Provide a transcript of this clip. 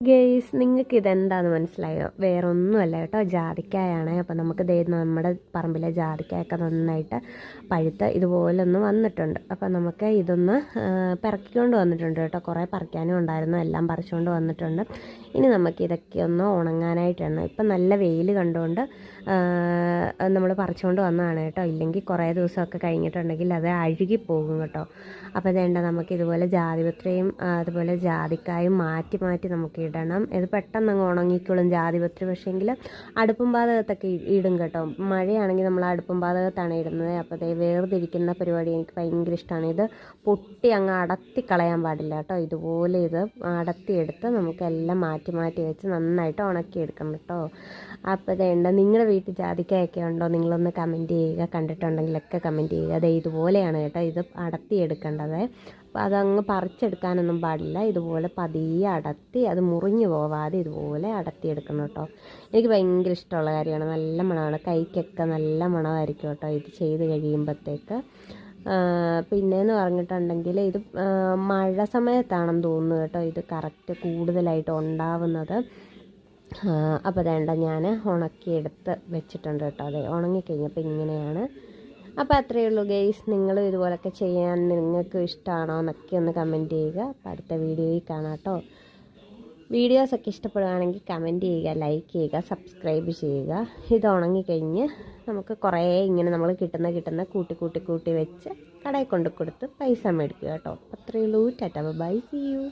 Guys നിങ്ങൾക്ക് ഇതെന്താന്ന് മനസ്സിലായോ? വേറെ ഒന്നുമല്ല കേട്ടോ. ജാതിക്കായാണ്. അപ്പം നമുക്ക് ദേ നമ്മുടെ പറമ്പിലെ ജാതിക്കായൊക്കെ നന്നായിട്ട് പഴുത്ത് ഇതുപോലെ ഒന്ന് വന്നിട്ടുണ്ട്. അപ്പം നമുക്ക് ഇതൊന്ന് പിറക്കിക്കൊണ്ട് വന്നിട്ടുണ്ട് കേട്ടോ. കുറേ പറിക്കാനും ഉണ്ടായിരുന്നു. എല്ലാം പറിച്ചുകൊണ്ട് വന്നിട്ടുണ്ട്. ഇനി നമുക്ക് ഇതൊക്കെ ഒന്ന് ഉണങ്ങാനായിട്ടാണ്. ഇപ്പം നല്ല വെയിൽ കണ്ടുകൊണ്ട് നമ്മൾ പറിച്ചുകൊണ്ട് വന്നതാണ് കേട്ടോ. ഇല്ലെങ്കിൽ കുറേ ദിവസമൊക്കെ കഴിഞ്ഞിട്ടുണ്ടെങ്കിൽ അത് അഴുകി പോകും കേട്ടോ. അപ്പോൾ ഇതേണ്ട നമുക്ക് ഇതുപോലെ ജാതിപത്രയും അതുപോലെ ജാതിക്കായും മാറ്റി മാറ്റി നമുക്ക് ഇടണം ഇത് പെട്ടെന്ന് അങ്ങ് ഉണങ്ങിക്കോളും ജാതിപത്രി പക്ഷേങ്കിൽ അടുപ്പും പാതകത്തൊക്കെ ഇടും കേട്ടോ. മഴയാണെങ്കിൽ നമ്മൾ അടുപ്പും പാതകത്താണ് ഇടുന്നത്. അപ്പോൾ ദേ വേർതിരിക്കുന്ന പരിപാടി എനിക്ക് ഭയങ്കര ഇഷ്ടമാണ് ഇത് പൊട്ടി അങ്ങ് അടത്തി കളയാൻ പാടില്ല കേട്ടോ. ഇതുപോലെ ഇത് അടത്തിയെടുത്ത് നമുക്കെല്ലാം മാറ്റി മാറ്റി വെച്ച് നന്നായിട്ട് ഉണക്കിയെടുക്കണം കേട്ടോ. അപ്പോൾ ഇതേണ്ട നിങ്ങളുടെ വീട്ടിൽ ജാതിക്കായൊക്കെ ഉണ്ടോ? നിങ്ങളൊന്ന് കമന്റ് ചെയ്യുക. കണ്ടിട്ടുണ്ടെങ്കിലൊക്കെ കമന്റ് ചെയ്യുക. അതെ ഇതുപോലെയാണ് കേട്ടോ ഇത് അടത്തിയെടുക്കേണ്ടത്. അതങ്ങ് പറിച്ചെടുക്കാനൊന്നും പാടില്ല. ഇതുപോലെ പതിയെ അടത്തി അത് മുറിഞ്ഞു പോവാതെ ഇതുപോലെ അടത്തി എടുക്കണം കേട്ടോ. എനിക്ക് ഭയങ്കര ഇഷ്ടമുള്ള കാര്യമാണ്. നല്ല മണമാണ്. കൈക്കൊക്കെ നല്ല മണമായിരിക്കും കേട്ടോ ഇത് ചെയ്ത് കഴിയുമ്പോഴത്തേക്ക് പിന്നെയെന്ന് പറഞ്ഞിട്ടുണ്ടെങ്കിൽ ഇത് മഴ സമയത്താണെന്ന് തോന്നുന്നു കേട്ടോ ഇത് കറക്റ്റ് കൂടുതലായിട്ട് ഉണ്ടാവുന്നത്. അപ്പോൾ വേണ്ട ഞാൻ ഉണക്കിയെടുത്ത് വെച്ചിട്ടുണ്ട് കേട്ടോ. അതെ ഉണങ്ങിക്കഴിഞ്ഞപ്പോൾ ഇങ്ങനെയാണ് അപ്പോൾ അത്രയേ ഉള്ളൂ ഗെയ്സ് നിങ്ങൾ ഇതുപോലൊക്കെ ചെയ്യാൻ നിങ്ങൾക്ക് ഇഷ്ടമാണോ എന്നൊക്കെ ഒന്ന് കമന്റ് ചെയ്യുക. അപ്പോൾ അടുത്ത വീഡിയോയിൽ കാണാം കേട്ടോ. വീഡിയോസൊക്കെ ഇഷ്ടപ്പെടുകയാണെങ്കിൽ കമന്റ് ചെയ്യുക ലൈക്ക് ചെയ്യുക സബ്സ്ക്രൈബ് ചെയ്യുക. ഇത് ഉണങ്ങിക്കഴിഞ്ഞ് നമുക്ക് കുറേ ഇങ്ങനെ നമ്മൾ കിട്ടുന്ന കിട്ടുന്ന കൂട്ടി കൂട്ടി കൂട്ടി വെച്ച് കടയിൽ കൊണ്ട് കൊടുത്ത് പൈസ മേടിക്കുക കേട്ടോ. അത്രയേ ഉള്ളൂ. Tata by C U